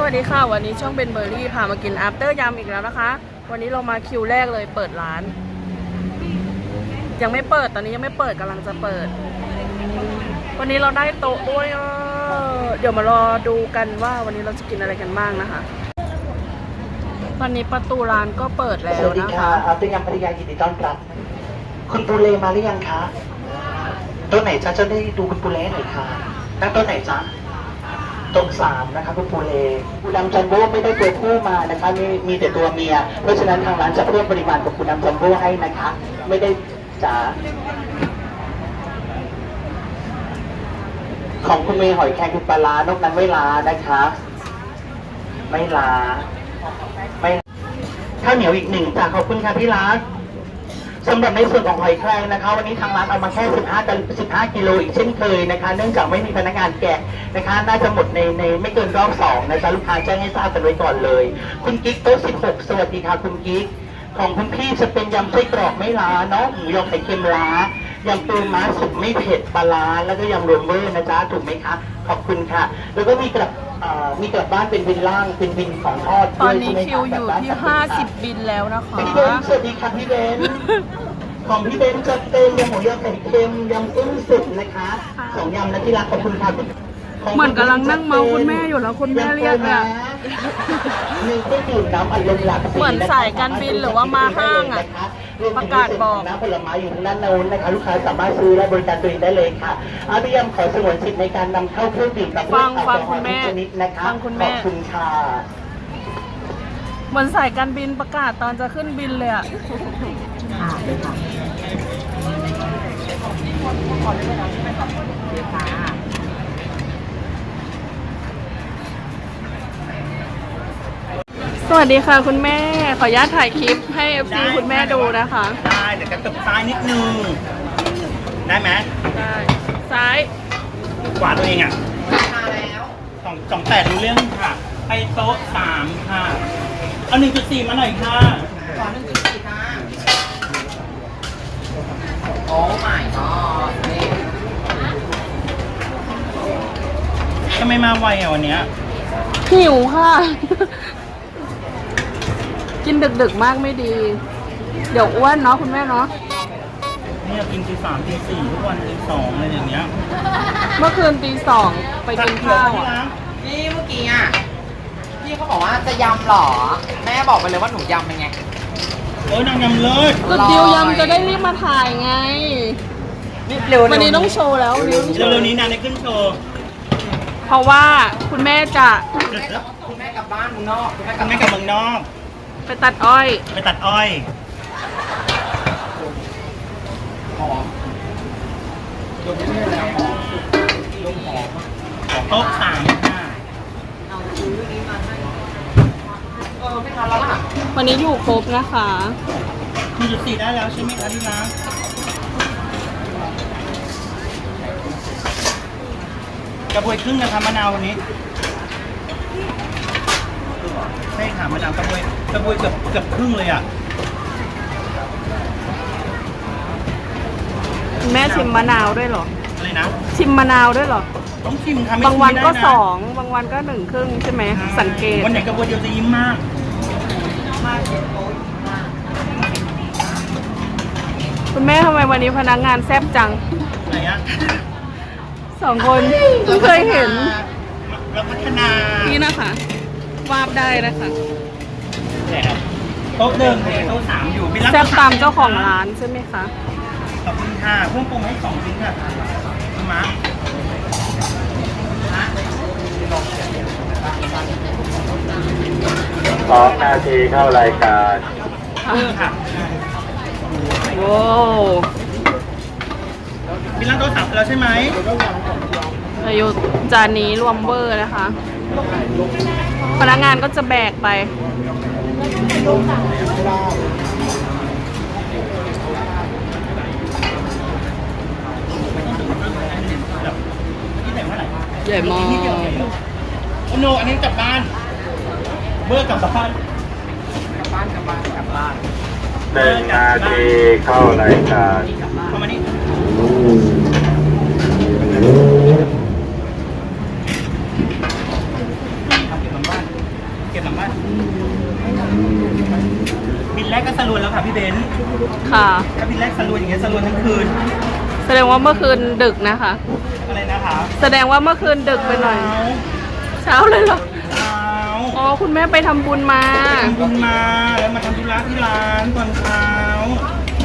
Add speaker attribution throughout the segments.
Speaker 1: สวัสดีค่ะ วันนี้ช่องเบนเบอร์รี่พามากิน after ยำอีกแล้วนะคะ วันนี้เรามาคิวแรกเลยเปิดร้าน ยังไม่เปิดตอนนี้ยังไม่เปิดกำลังจะเปิด วันนี้เราได้โต๊ะด้วยเดี๋ยวมารอดูกันว่าวันนี้เราจะกินอะไรกันบ้างนะคะตอนนี้ประตูร้านก็เปิดแล้
Speaker 2: ส
Speaker 1: วั
Speaker 2: สดี
Speaker 1: นะ
Speaker 2: ค่ะ
Speaker 1: คะ
Speaker 2: อัพยามภรรยายินดีต้อนรับ คุณปูเลมาหรือยังคะโต๊ะไหนจ๊ะจะได้ดูคุณปูเลหน่อยค่ะนั่งโต๊ะไหนจ๊ะ ตรงสามนะคะคุณปูเลปูดำจัมโบ้ไม่ได้ตัวผู้มานะคะมีมีแต่ตัวเมีย เพราะฉะนั้นทางร้านจะเพิ่มปริมาณของปูดำจัมโบ้ให้นะคะ ไม่ได้จ๋าของคุณเมย์หอยแครงคุณปลาร้านอกนั้นไม่ลานะคะ ไม่ลา ไม่ข้าวเหนียวอีกหนึ่งจ้ะขอบคุณค่ะพี่รัก สำหรับในส่วนของหอยแครงนะคะ วันนี้ทางร้านเอามาแค่ 15กัน15 กิโลอีกเช่นเคยนะคะ เนื่องจากไม่มีพนักงานแกะนะคะ น่าจะหมดในในไม่เกินรอบสองนะจ๊ะลูกค้าแจ้งให้ทราบกันไว้ก่อนเลย คุณกิ๊กโต๊ะ16 สวัสดีค่ะคุณกิ๊กของคุณพี่จะเป็นยำไส้กรอกไม่ล้าเนาะหมูยอไข่เค็มล้ายำปูม้าสุกไม่เผ็ดปลาร้าแล้วก็ยำรวมเวอร์นะจ๊ะถูกไหมคะขอบคุณค่ะ แล้วก็มีกลั บเอ่อมีกลับบ้านเป็นวินล่างเป็นวินของทอด
Speaker 1: ตอน
Speaker 2: ด้วย
Speaker 1: นี้
Speaker 2: ใช่ไหม
Speaker 1: คิว
Speaker 2: คะ
Speaker 1: อยู่
Speaker 2: กลับบ้าน
Speaker 1: ที่
Speaker 2: กลับบ้านค่ะ
Speaker 1: 50 บินแล้วนะคะ
Speaker 2: พี่เบนสวัสดีค่ะพี่เบนของพี่เบนจะเป็นยำหมูยอไข่เค็มยำกุ้งสุกนะคะสองยำนะที่รักขอบคุณค่ะของ
Speaker 1: เหมือนกำลังนั่งเมาคุณแม่อยู่แล้วคุณแม่เรียก
Speaker 2: นะ
Speaker 1: อะ
Speaker 2: มีเครื่องดื่มน้ำอัดลมหลากสี
Speaker 1: เหมือนสายการบินหรือว่ามาห้างอะ
Speaker 2: รวมถึง
Speaker 1: ประกาศบอก
Speaker 2: น้ำผลไม้อยู่ทางด้านโน้นนะคะลูกค้าสามารถซื้อและบริการตัวเองได้เลยค่ะอาพี่ยำขอสงวนสิทธิ์ในการนำเข้าเครื่องดื่มกับ
Speaker 1: ฟัง
Speaker 2: แอลก
Speaker 1: ฟั
Speaker 2: องฮอ
Speaker 1: คุณ
Speaker 2: ล์
Speaker 1: แม่
Speaker 2: ทุกชนิดนะคะ
Speaker 1: ฟังคุณแม่
Speaker 2: ขอบคุณค่ะ
Speaker 1: เหมือนสายการบินประกาศตอนจะขึ้นบินเลยอะ สวัสดีค่ะคุณแม่ ขออนุญาตถ่ายคลิปให้ FC คุณแม่ดูนะคะ
Speaker 3: ได้แต่กระตุกซ้ายนิดนึง ได้ไหม
Speaker 1: ได้ซ้าย
Speaker 3: ขวาตัวเองอะสองสองแปดรู้เรื่องค่ะ ไปโต๊ะสามค่ะ เอาหนึ่งจุดสี่มาหน่อยค่ะ
Speaker 4: ขอหนึ่งจุดสี่ค่ะโอ้ my god นี่
Speaker 3: ทำไมมาไวอะวันเนี้ย
Speaker 1: หิวค่ะ กินดึกๆมากไม่ดี เดี๋ยวอ้วนเนาะคุณแม่เนาะ
Speaker 3: เนี่ยกินตีสามตีสี่ทุกวันตีสองอะไรอย่างเงี้ย
Speaker 1: เมื่อคืนตีสองไปกินข้าว
Speaker 3: ที่
Speaker 1: อะ
Speaker 3: ร้าน
Speaker 4: นี่เมื่อกี้อะพี่เขาบอกว่าจะยำเหรอ แม่บอกไปเลยว่าหนูยำเป็นไง
Speaker 3: โอ้ยนางยำเลิศ
Speaker 1: ก็ดิวยำจะได้รีบมาถ่ายไง
Speaker 4: รีบเร็วๆ
Speaker 1: วันนี้ต้องโชว์แล้ววันนี้ต้องโชว์
Speaker 3: เร็วๆนี้นางได้ขึ้นโชว์
Speaker 1: เพราะว่าคุณแม่จะ
Speaker 4: คุณแม่กลับบ้านคุณนอกคุณแม่ก
Speaker 3: ทำ
Speaker 4: ลับ
Speaker 3: ไมกับเมืองนอก
Speaker 1: ไปตัดอ้อย
Speaker 3: ไปตัดอ้อย
Speaker 4: หอมลงนี่แล้วหอมลงหอม
Speaker 3: โต๊ะสามค่ะ
Speaker 4: เอาซื้อนี้มาให้เออไม่ทันแล้วล่ะ
Speaker 1: วันนี้อยู่ครบนะคะ
Speaker 3: หนึ่งจุดสี่ได้แล้วใช่ไหมคะที่ร้านกระบวยครึ่งนะคะมะนาววันนี้ใช่ค่ะมะนาวกระบวยกระบวยเกือบเกือบครึ่งเลยอะ
Speaker 1: คุณแม่ชิมมะนาวด้วยเหรอ
Speaker 3: อะไรนะ
Speaker 1: ชิมมะนาวด้วยเหรอ
Speaker 3: ต้องชิมค่ะไม่
Speaker 1: บางวัน
Speaker 3: ชิม
Speaker 1: ก็
Speaker 3: ไม่ได้ะ
Speaker 1: สองบางวันก็หนึ่งครึ่งใช่ไหมสังเกต
Speaker 3: วันไหนกระบวยเดียวจะยิ้มมาก
Speaker 1: คุณแม่ทำไมวันนี้พนักงานแซ่บจัง
Speaker 3: ไหนอะ
Speaker 1: สองคนเพิ่งเคยเห็น
Speaker 3: เราพัฒนา
Speaker 1: นี่นะคะ วาบได้นะคะ
Speaker 3: ไหนครับโต๊ะหนึ่งโต๊ะสามอยู่พี่รับ
Speaker 1: แซ่บตามเจ้าของร้านใช่ไหมคะ
Speaker 3: ขอบคุณค่ะเพิ่มปรุงให้สองชิ้นค่ะคุณม้า
Speaker 5: สองนาทีเข้ารายการ
Speaker 3: เออค่ะ
Speaker 1: โว้
Speaker 3: พี่รับโต๊ะสามไปแล้วใช่ไหม
Speaker 1: อายุจานนี้รวมเบอร์นะคะ พนักงานก็จะแบกไป
Speaker 3: ที่ไหนเมื่อไหร่
Speaker 1: ใหญ่มาก
Speaker 3: โอ้โนอันนี้กลับบ้านเบอร์กลับบ้าน
Speaker 4: กลับบ้านกลับบ้านกลับบ้าน
Speaker 5: หนึ่งนาทีเข้ารายการ
Speaker 3: เข้ามานี่ทำเก็บบ้าน เก็บหลังบ้านบิน แรกก็สรวนแล้วค่ะพี่เบนซ์
Speaker 1: ค่ะ
Speaker 3: ถ้าบินแรกสรวนอย่างเงี้ยสรวนทั้งคืน
Speaker 1: แสดงว่าเมื่อคืนดึกนะคะ
Speaker 3: อะไรนะคะ
Speaker 1: แสดงว่าเมื่อคืนดึกไปหน่อย เช้าเลยเหรอ
Speaker 3: เช้า
Speaker 1: อ๋อ คุณแม่ไปทำบุญมา
Speaker 3: ทำบุญมา แล้วมาทำธุระที่ร้านตอนเช้า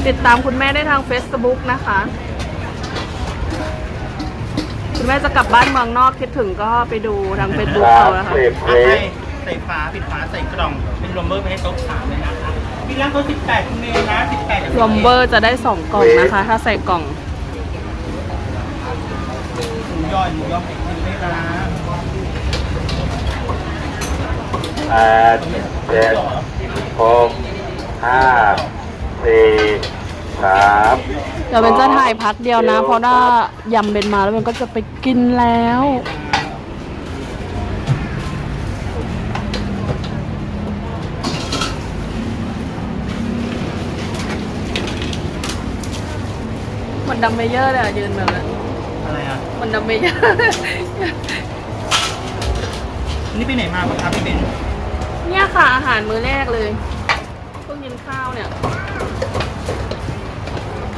Speaker 1: ติดตามคุณแม่ได้ทาง Facebook นะคะ คุณแม่จะกลับบ้านเมืองนอกคิดถึงก็ไปดูทาง Facebook
Speaker 5: สา
Speaker 1: เอา
Speaker 5: ม
Speaker 1: นะคะ
Speaker 5: สิบ
Speaker 3: อะ
Speaker 5: วิ
Speaker 3: ใส่ใส่ฝาปิดฝาใส่กล่อง เป็นลมเบอร์ไปให้โต๊ะสามเลยนะคะ พี่ร้านโต๊ะสิบแปดคุณเมย์นะสิบแปด
Speaker 1: รวมเบอร์จะได้2กล่องนะคะ ถ้าใส่กล่อง
Speaker 3: หมูย่อยหมูย่อยอีกทีไม่นะ
Speaker 5: แปดเจ็ดหกห้าสี่สาม
Speaker 1: เดี๋ยวเป็นจะถ่ายพักเดียวนะ เพราะว่ายำเป็นมาแล้วมันก็จะไปกินแล้ว มันดำเมเยอร์เลยอะยืนแบบนั้น
Speaker 3: อะไรอะ
Speaker 1: มันดำเมเยอร์
Speaker 3: วันนี่ไปไหนมาบ้างครับพี่เบน
Speaker 1: เนี่ยค่ะ อาหารมื้อแรกเลยเพิ่งกินข้าวเนี่ย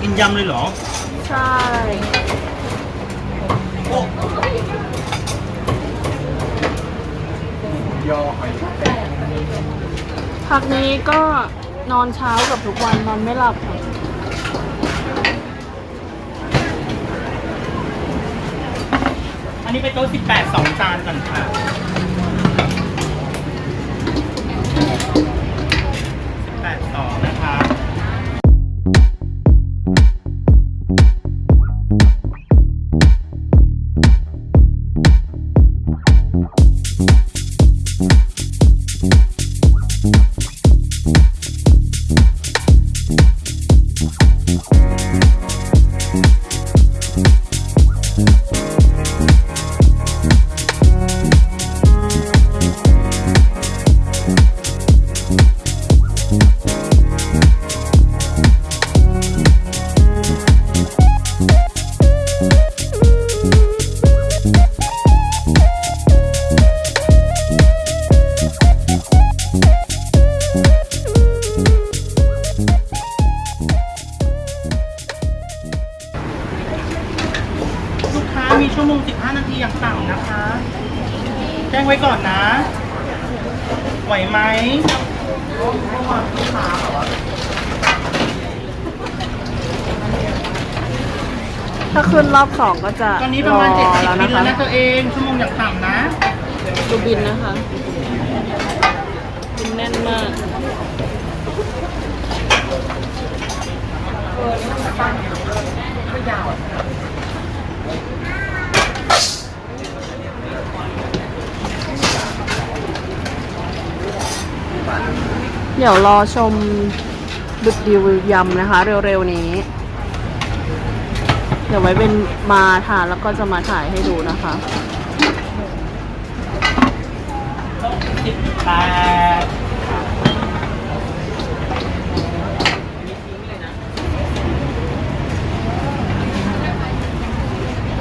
Speaker 3: กินยำเลยเหรอ
Speaker 1: ใช่
Speaker 3: โอ้
Speaker 4: ยอหอย
Speaker 1: พักนี้ก็นอนเช้ากับทุกวันนอนไม่หลับค่ะ
Speaker 3: นี้เป็นโต๊ะสิบแปดสองจานก่อนค่ะ ก็จะตอนนี้ประมาณ
Speaker 1: อ
Speaker 3: 70
Speaker 1: แล้ว
Speaker 3: บิ
Speaker 1: นะ
Speaker 3: น
Speaker 1: คะ
Speaker 3: แล้วนะตัวเองชั่วโมงอย่างต่ำนะ
Speaker 1: ดูบินนะคะบินแน่นมากเดี๋ยวรอชมบึดดีวิวยำนะคะ เร็วๆนี้เดี๋ยวไว้เป็นมาทานแล้วก็จะมาถ่ายให้ดูนะคะ
Speaker 3: 18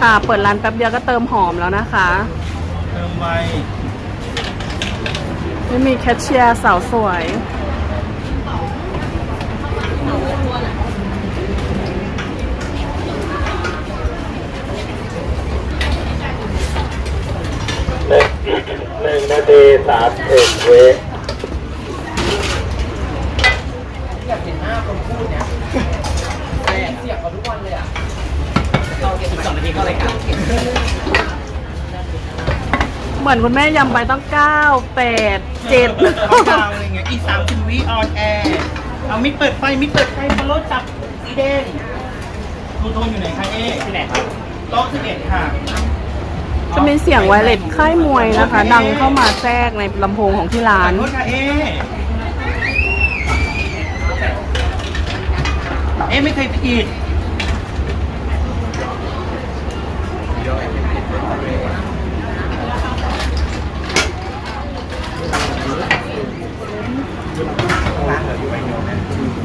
Speaker 1: ค่ะ เปิดร้านแป๊บเดียวก็เติมหอมแล้วนะคะ
Speaker 3: เติมไว
Speaker 1: ไม่มีแคชเชียร์สาวสวย
Speaker 5: หนึ่งหนึ่งนาทีสาม สิบวิ
Speaker 4: อยากเห็นหน้าคนพูดเนี่ยแต่เสียงเขาทุกวันเลยอะเราเก็บสองนาทีเข้ารายการ
Speaker 1: เหมือนคุณแม่ยำไปต้อง9 8 7
Speaker 3: เขาดาวอะไรเงี้ยอีสามสิบวิออนแอร์เอามิดเปิดไฟมิดเปิดไฟพอรถจับสีแดงทูโทนอยู่ไหนคะเอ๊ที่ไหนครับโต๊ะสิบเอ็ดค่ะ
Speaker 1: จะมีเสียงไวเลสค่ายมวยนะคะ ดังเข้ามาแทรกในลำโพงของที่ร้า
Speaker 3: น เอ๊ไม่เคยผิด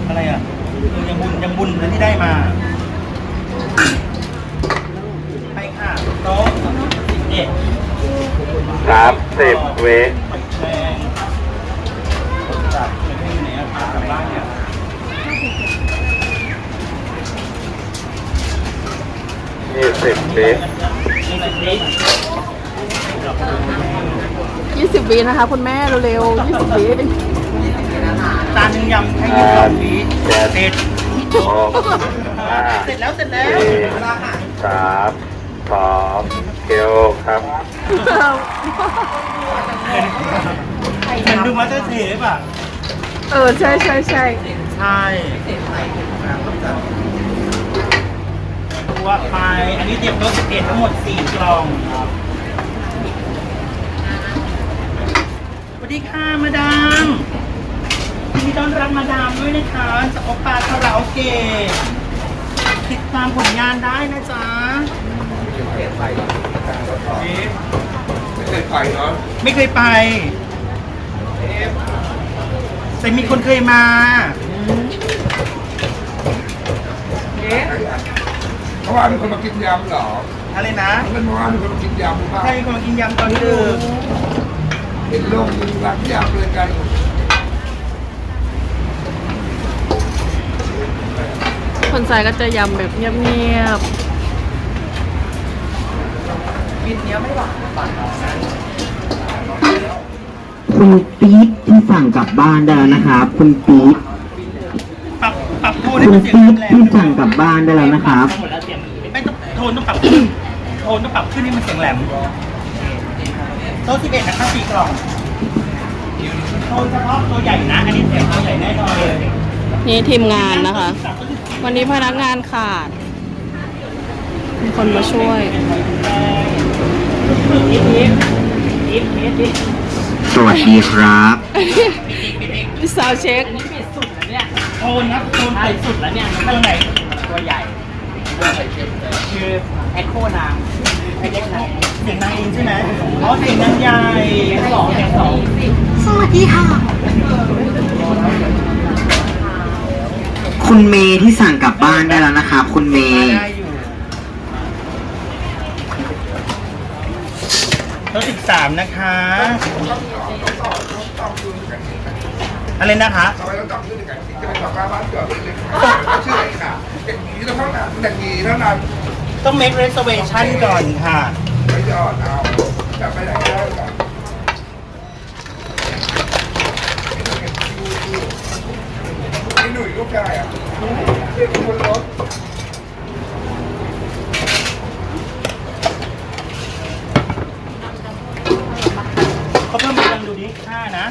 Speaker 3: อะไรอะยังบุญยังบุญนะที่ได้มา ไปค่ะโต๊ะ สิบเอ็ด
Speaker 5: สามสิบวิ
Speaker 3: แรงกลับบ้านเนี่ย
Speaker 5: ยี่สิบปี
Speaker 3: ยี่สิบวิ
Speaker 1: 20วินะคะ คุณแม่เร็วๆ20วิ
Speaker 3: จานหนึงยำแค่
Speaker 5: ห้า
Speaker 3: ยี่สิบวิ
Speaker 5: เจ็ด
Speaker 3: เสร็จ
Speaker 5: หกห้า
Speaker 3: เสร็จแล้วเสร็จแล้ว
Speaker 5: สี่สามสอง เกียวครับ
Speaker 3: เหมือนดูมาสเตอร์เทปอะ
Speaker 1: เออใช่ใช่ใช่
Speaker 3: ใช่ตัวไป อันนี้เตรียมรถ11ทั้งหมด 4 กล่องสวัสดีค่ะ มาดามยินดีต้อนรับมาดามด้วยนะคะจากโอปาคาราโอเกะติดตามผลงานได้นะจ๊ะ
Speaker 6: ไม่เคยไปเนาะ
Speaker 3: ไม่เคยไปแต่มีคนเคยมา
Speaker 6: เพราะว่ามีคนมากินยำเหรอ
Speaker 3: อะไรนะ
Speaker 6: เป็นเพราะว่ามีคนมากินยำหรือเปล่า
Speaker 3: ใครมีคนมากินยำตอนดึก
Speaker 6: เห็นโลกมึงรักยำเลยกัน
Speaker 1: คนใส่ก็จะยำแบบเงียบ
Speaker 2: คุณปี๊ดที่สั่งกลับบ้านได้แล้วนะครับ คุณปี๊ด
Speaker 3: ปรับปรับโทนให้
Speaker 2: คุ
Speaker 3: มั
Speaker 2: ณ
Speaker 3: นเสียง
Speaker 2: ปี๊ด
Speaker 3: แรง
Speaker 2: ที่สั่งกลับบ้านได้แล้วนะครับ
Speaker 3: ไม่ต้องโทนต้องปรับขึ้นโทนต้องปรับขึ้นให้มันเสียงแหลมโต๊ะ11นะครับสี่กล่องโทนเฉพาะตัวใหญ่นะอันนี้เสียงตัวใหญ่แน่นอนเลย
Speaker 1: ๆนี่ทีมงานนะคะ วันนี้พนักงานขาด มีคนมาช่วย
Speaker 2: สวัสดีครับ
Speaker 1: ซาวเช็ค
Speaker 3: โทนครับโทนใส่สุดแล้วเนี่ยตัวไหน
Speaker 4: ตัวใหญ่คือแอคโคนางไอเล็กนาง
Speaker 3: เสียงนางเองใช่ไหมอ๋อเสียงนางใหญ่
Speaker 4: สองแสนสอง
Speaker 2: คุณเมย์ที่สั่งกลับบ้านได้แล้วนะครับคุณเมย์
Speaker 3: ได้อยู่โต๊ะ13นะคะ อะไรนะคะ
Speaker 6: เอาไว้แล้วจับชื่อกันจะไปกลับบ้านเกิดเลยชื่ออะไรค่ะอย่างนี้แล้วเท่านั้นอย่างนี้เท่านั้น
Speaker 3: ต้อง make reservation ก่อนค่ะ
Speaker 6: ไม่ยอดเอาจะไปไหนได้ก่อนนี่หนุ่ยลูกชายอะเด็กคนรถ
Speaker 3: เขาเพิ่มมายังดูดิห้านะ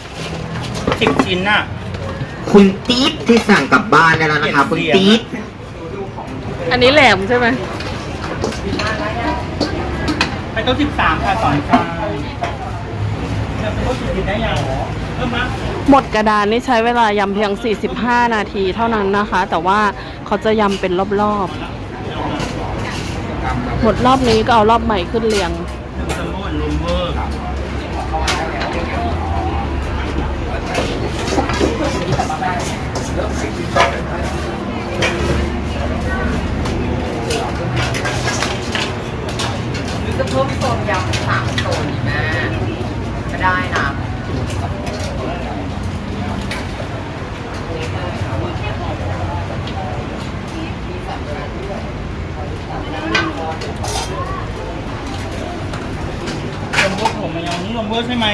Speaker 3: สิบชิ้นน่ะ
Speaker 2: คุณตี๊ดที่สั่งกลับบ้านได้แล้วนะครับคุณตี๊ด
Speaker 1: อันนี้แหลมใช่ไหม
Speaker 3: ไปโต๊ะสิบสามค่ะสองจานเดี๋ยวไปโต๊ะสิบได้ยังเหรอเพิ่มมา
Speaker 1: หมดกระดานนี่ใช้เวลายำเพียง 45 นาทีเท่านั้นนะคะ แต่ว่าเขาจะยำเป็นรอบๆ หมดรอบนี้ก็เอารอบใหม่ขึ้นเรียง
Speaker 3: หนึ่งซัมโบ้ลูมเวอร์
Speaker 4: จะเพิ่มโซนยำสามโซนอีกแม่ก็ได้นะ
Speaker 3: ลมเวอร์ผมมายังนี่ลมเวอร์ใช่ไหม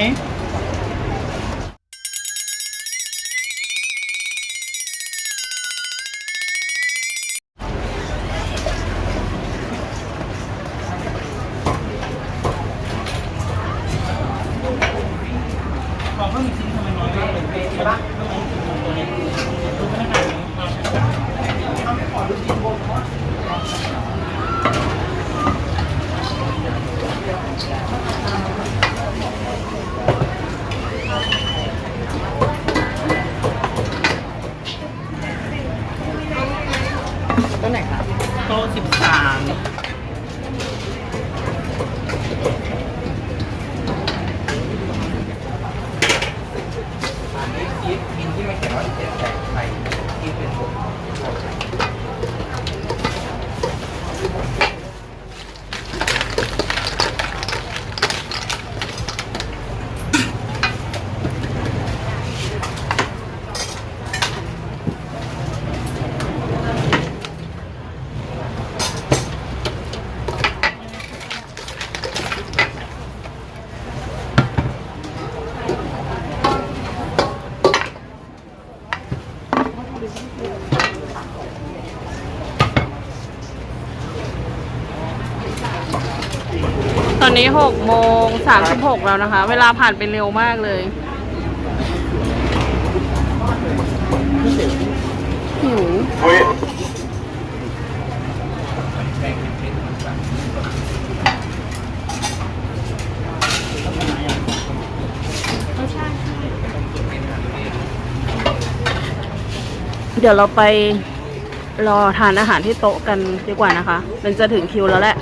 Speaker 4: ห
Speaker 1: กโมงสามสิบหกแล้วนะคะ เวลาผ่านไปเร็วมากเลยหิวเดี๋ยวเราไปรอทานอาหารที่โต๊ะกันดีกว่านะคะ มันจะถึงคิวแล้วแหละ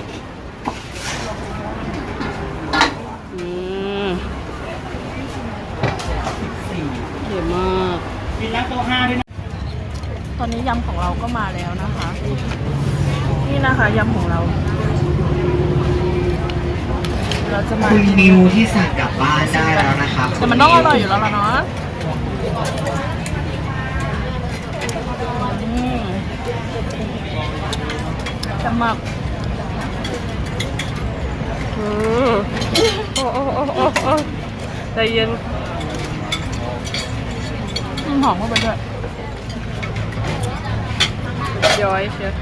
Speaker 1: ก็มาแล้วนะคะ นี่นะคะยำของเรา เราจะมา
Speaker 2: คุณนิวที่สั่งกลับบ้านได้แล้วนะครับ
Speaker 1: แต่มันต้องอร่อยอยู่แล้วล่ะเนาะอืมจะหมักอืมโอ้โอ้โอ้โอ้โอ้ใจเย็นอืมหอมเข้าไปด้วย ย้อยเชียว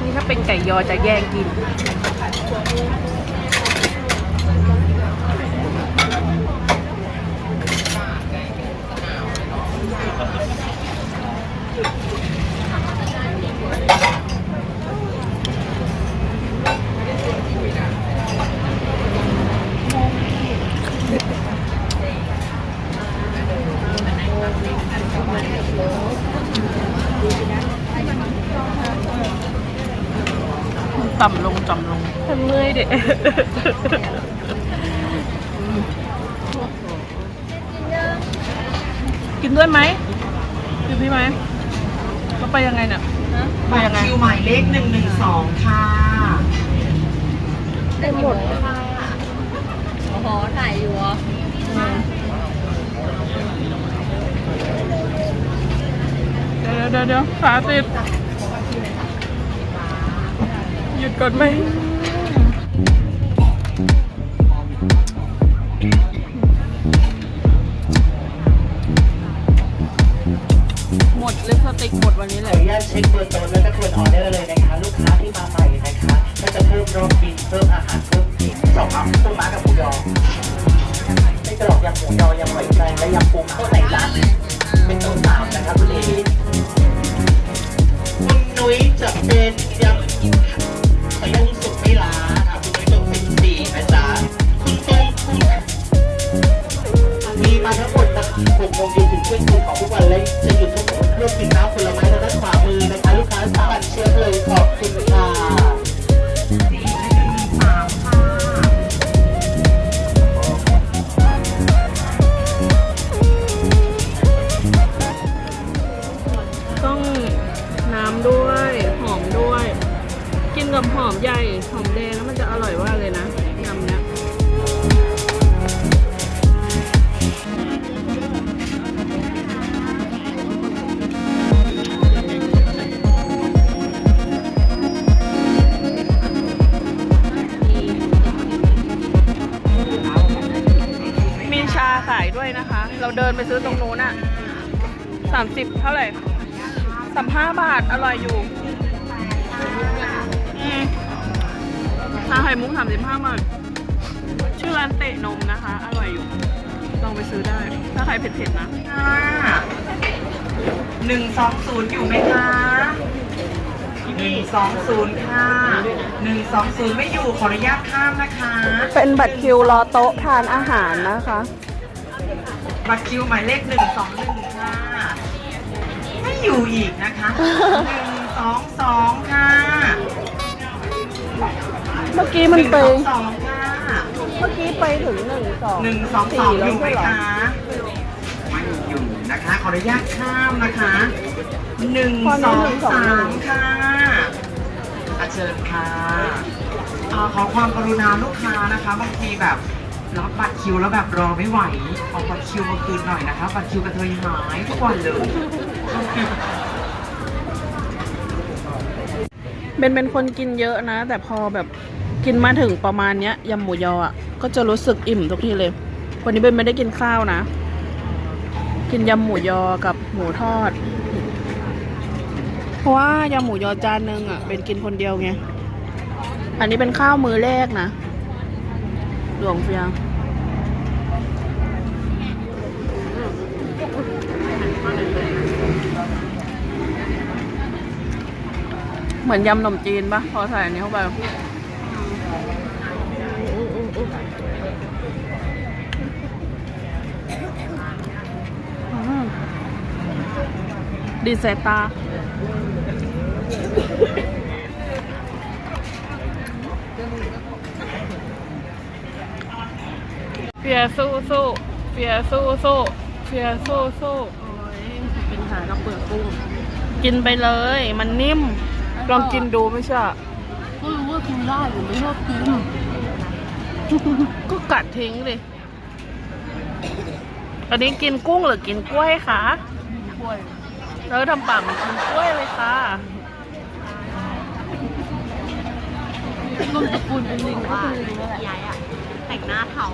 Speaker 1: นี่ถ้าเป็นไก่ยอจะแย่งกิน ต่ำลงต่ำลงฉันเมื่อยเด็ กินด้วยไหมกินพี่ไหมก็ไปยังไงเนี่ยไปยังไง
Speaker 2: คิวหมายเลขหนึ่งหนึ่งสองค่ะ
Speaker 1: ได้หมด
Speaker 7: โอ้โหถ่ายอยู่เหรอ
Speaker 1: เดี๋ยวเดี๋ยวเดี๋ยวขาติด หยุดก่อนไหมหม ติกหมดวันนี้
Speaker 2: ข
Speaker 1: เล
Speaker 2: ออยนุญาตเช็คเบอร์โต๊ะแล้วก็ทวนออเดอร์เลยนะคะลูกค้าที่มาใหม่นะคะก็จะเพิ่มรอบบินเพิ่มอาหารเพิ่มอีกสองอัพปูม้ากับหมูยอไม่กรอกยำหมูยอยำหอยแครงและยำปูข้าในร้านเป็นโต๊ะสามนะครับคุณเอคุณนุ้ยจะเป็นยำขอยังสุกไม่ล้าค่ะคุณนุ้ยจบเป็นสี่นะจ๊ะคุณต้มคุณ มีมาทั้งหมดนะ6โมงเย็นถึงเที่ยงคืนของทุกวันและจะหยุดทุก เครื่อง 30 เท่า
Speaker 1: ไหร่สามห้าบาท อร่อยอยู่ชาไข่มุกสามสิบห้าบาท ชื่อร้านเตะนมนะคะ อร่อยอยู่ ลองไปซื้อได้ ถ้าใครเผ็ดๆนะ
Speaker 2: หนึ่งสองศูนย์อยู่ไหมคะหนึ่งสองศูนย์ค่ะหนึ่งสองศูนย์ไม่อยู่ขออนุญาตข้ามนะคะ
Speaker 1: เป็นบัตรคิวรอโต๊ะทานอาหารนะคะ
Speaker 2: บัตรคิวหมายเลขหนึ่งสองหนึ่ง อยู่อีกนะคะหนึ่งสองสองค่ะ
Speaker 1: เมื่อกี้มัน
Speaker 2: หนึ่ง
Speaker 1: ไป
Speaker 2: สองสองค่ะ
Speaker 1: เมื่อกี้ไปถึงหนึ่งสอง
Speaker 2: หนึ่งสองสองอ
Speaker 1: แล้ว
Speaker 2: ยู่ไหม
Speaker 1: ใช่เหรอ
Speaker 2: คะไม่อยู่นะคะ ขออนุญาตข้ามนะคะหนึ่งสองสามค่ะอาเชิญค่ะอ่าขอความกรุณาลูกค้านะคะบางทีแบบรับบัตรคิวแล้วแบบรอไม่ไหวเอาบัตรคิวมาคืนหน่อยนะคะบัตรคิวกระเทยหายทุกวันเลย
Speaker 1: เบนเป็นคนกินเยอะนะ แต่พอแบบกินมาถึงประมาณเนี้ยยำหมูยออะก็จะรู้สึกอิ่มทุกทีเลย วันนี้เบนไม่ได้กินข้าวนะ กินยำหมูยอกับหมูทอด เพราะว่ายำหมูยอจานนึงอะเป็นกินคนเดียวไง อันนี้เป็นข้าวมือแรกนะหลวงเฟียง เหมือนยำขนมจีนปะพอใส่อันนี้เข้าไปดีเซตาเฟียสู้สู้เฟียสู้สู้เฟียสู้สู้โอ้ยเป็นหากับเปลือกกุ้งกินไปเลย มันนิ่ม ลองกินดูไม่ใช่เหรอ
Speaker 7: ก็รู้ว่ากินได้หรือไม่ชอบกิน
Speaker 1: ก็กัดทิ้งดิอันนี้กินกุ้งหรือกินกล้วยคะ
Speaker 7: กล้วย
Speaker 1: แล้วทำปากเหมือนกินกล้วยเลยค่ะ
Speaker 7: นมสกุลเป็นลิงก็คือลิงนั่นแหละยายอะแต่งหน้าเทา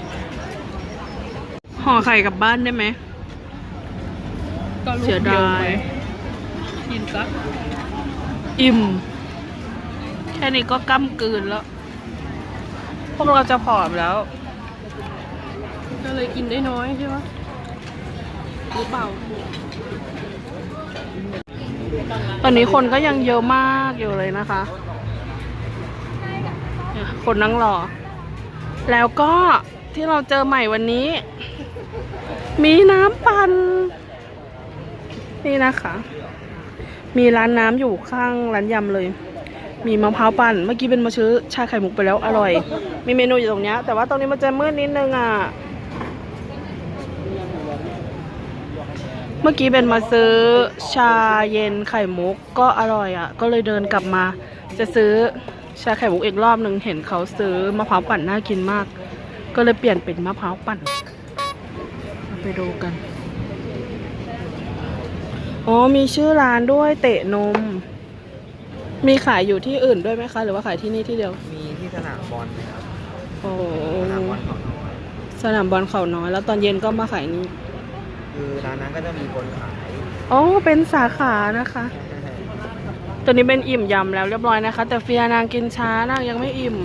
Speaker 1: ห่อไข่กลับบ้านได้ไหม
Speaker 7: ก็ลูก
Speaker 1: เสียดาย
Speaker 7: กินซะ
Speaker 1: อิ่ม แค่นี้ก็ก้ำกืนแล้ว พวกเราจะผอมแล้ว
Speaker 7: ก็เลยกินได้น้อยใช่ไหมหรือเปล่า
Speaker 1: ตอนนี้คนก็ยังเยอะมากอยู่เลยนะคะ คนนั่งรอ แล้วก็ที่เราเจอใหม่วันนี้ มีน้ำปั่นนี่นะคะ มีร้านน้ำอยู่ข้างร้านยำเลย มีมะพร้าวปั่น เมื่อกี้เป็นมาซื้อชาไข่มุกไปแล้วอร่อย มีเมนูอยู่ตรงเนี้ยแต่ว่าตรงนี้มันจะมืดนิดนึงอะ เมื่อกี้เป็นมาซื้อชาเย็นไข่มุกก็อร่อยอะ ก็เลยเดินกลับมา จะซื้อชาไข่มุกอีกรอบหนึ่งเห็นเขาซื้อมะพร้าวปั่นน่ากินมาก ก็เลยเปลี่ยนเป็นมะพร้าวปั่นเราไปดูกัน อ๋อมีชื่อร้านด้วยเตะนม มีขายอยู่ที่อื่นด้วยไหมคะ หรือว่าขายที่นี่ที่เดียว
Speaker 4: มีที่สนามบอลนะครับ
Speaker 1: โอ้
Speaker 4: สนามบอลของน้อย
Speaker 1: สนามบอลเขาน้อย แล้วตอนเย็นก็มาขายนี่
Speaker 4: คือร้านนั้นก็จะมีคนขาย
Speaker 1: อ๋อเป็นสาขานะคะ ตัวนี้เป็นอิ่มยำแล้วเรียบร้อยนะคะ แต่เฟียนางกินช้านางยังไม่อิ่ม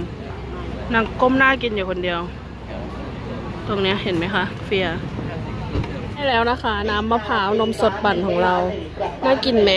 Speaker 1: นางก้มหน้ากินอยู่คนเดียว ตรงเนี้ยเห็นไหมคะ เฟียได้ แล้วนะคะ น้ำมะพร้าวนมสดปั่นของเรา น่ากินไหม